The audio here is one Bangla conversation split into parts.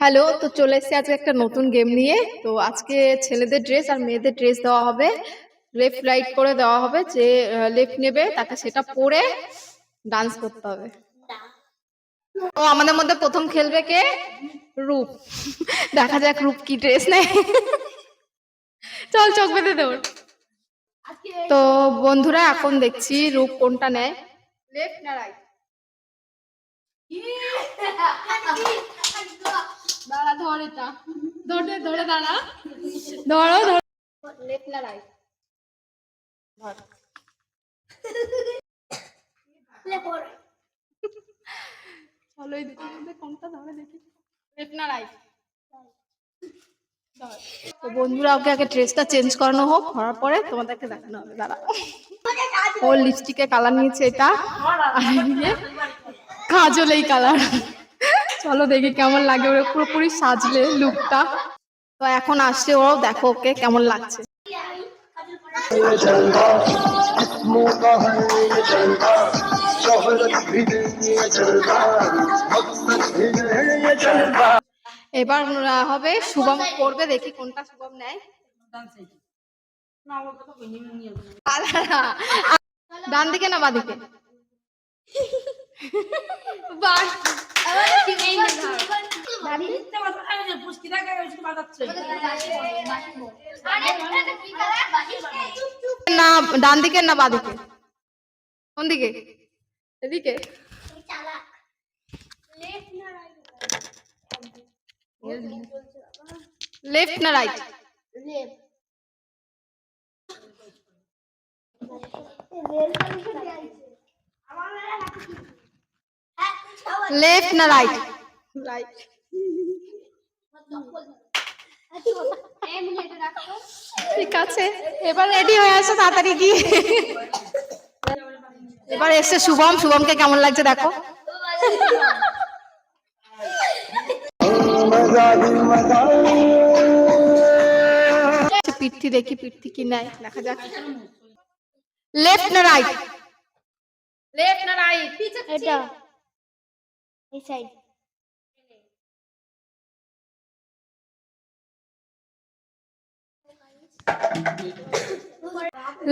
হ্যালো, তো চলে এসেছি আজকে একটা নতুন গেম নিয়ে। তো আজকে ছেলেদের ড্রেস আর মেয়েদের ড্রেস দেওয়া হবে। লেফট রাইট করে দেওয়া হবে। যে লেফট নেবে, তাকে সেটা পরে ডান্স করতে হবে। ও, আমাদের মধ্যে প্রথম খেলবে কে? রূপ। দেখা যাক রূপ কি ড্রেস নেয়। চল, চোখ বেঁধে দেব তো বন্ধুরা, এখন দেখছি রূপ কোনটা নেয়। লেফট না রাইট দাঁড়া ধর এটা। ধরে ধরে দাঁড়া। ধরো ধরো। লেফট না রাইট ধর। চলো এই দুটোর মধ্যে কোনটা ধরে দেখি। লেফট না রাইট তো বন্ধুরা ওকে আগে ড্রেসটা চেঞ্জ করানো হোক করার পরে তোমাদেরকে দেখানো হবে। দাঁড়া। ও লিপস্টিকে কালার নিয়েছে এটা। আর কাজল এই কালার চলো দেখি কেমন লাগে ওরা পুরোপুরি সাজলে লুকটা তো এখন আসছে ওরাও, দেখো ওকে কেমন লাগছে। এবার হবে শুভম করবে, দেখি কোনটা শুভম নেয়। ডান দিকে না বাদিকে? বাস। না ডান দিকে না বাদিকে কোন দিকে? এদিকে? লেফট না রাইট লেফট লেফট না রাইট রাইট ঠিক আছে। এবার রেডি হয়ে আসো তাড়াতাড়ি গিয়ে। এবার এসছে শুভম। শুভমকে কেমন লাগছে দেখো। আচ্ছা, পিঠি দেখি পিঠি কি নাই দেখা যাক। লেফট না রাইট লেফট না রাইট এটা। এই সাইড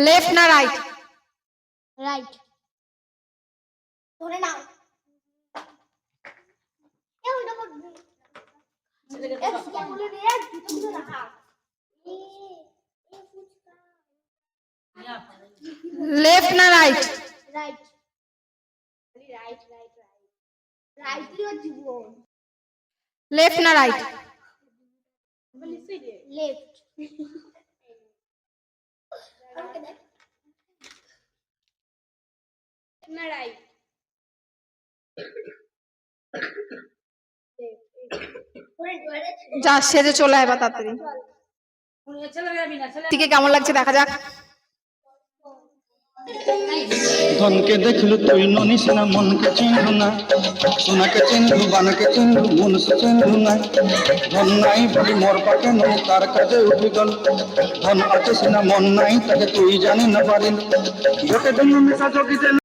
লেফট না রাইট রাইট ধরে নাও এ ওইটা করবে এ বলে রে দুটো রাখা এ এ ফুচকা লেফট না right right right right right জীবন লেফট না রাইট লেফট না রাইট যা সেজে চলে আয় এবার তাড়াতাড়ি। থেকে কেমন লাগছে দেখা যাক। ধনকে দেখলু তুই ননিস না মনকে চিনলু না। সোনাকে চিনলু, বানকে চিনলু মনসে চিনলু না। ধন নাই বলি মোর পাকে নই তার কাছে উঠি গল। ধন আছে না মন নাই, তাকে তুই জানি না পারিল। গোটে জন্য মিশা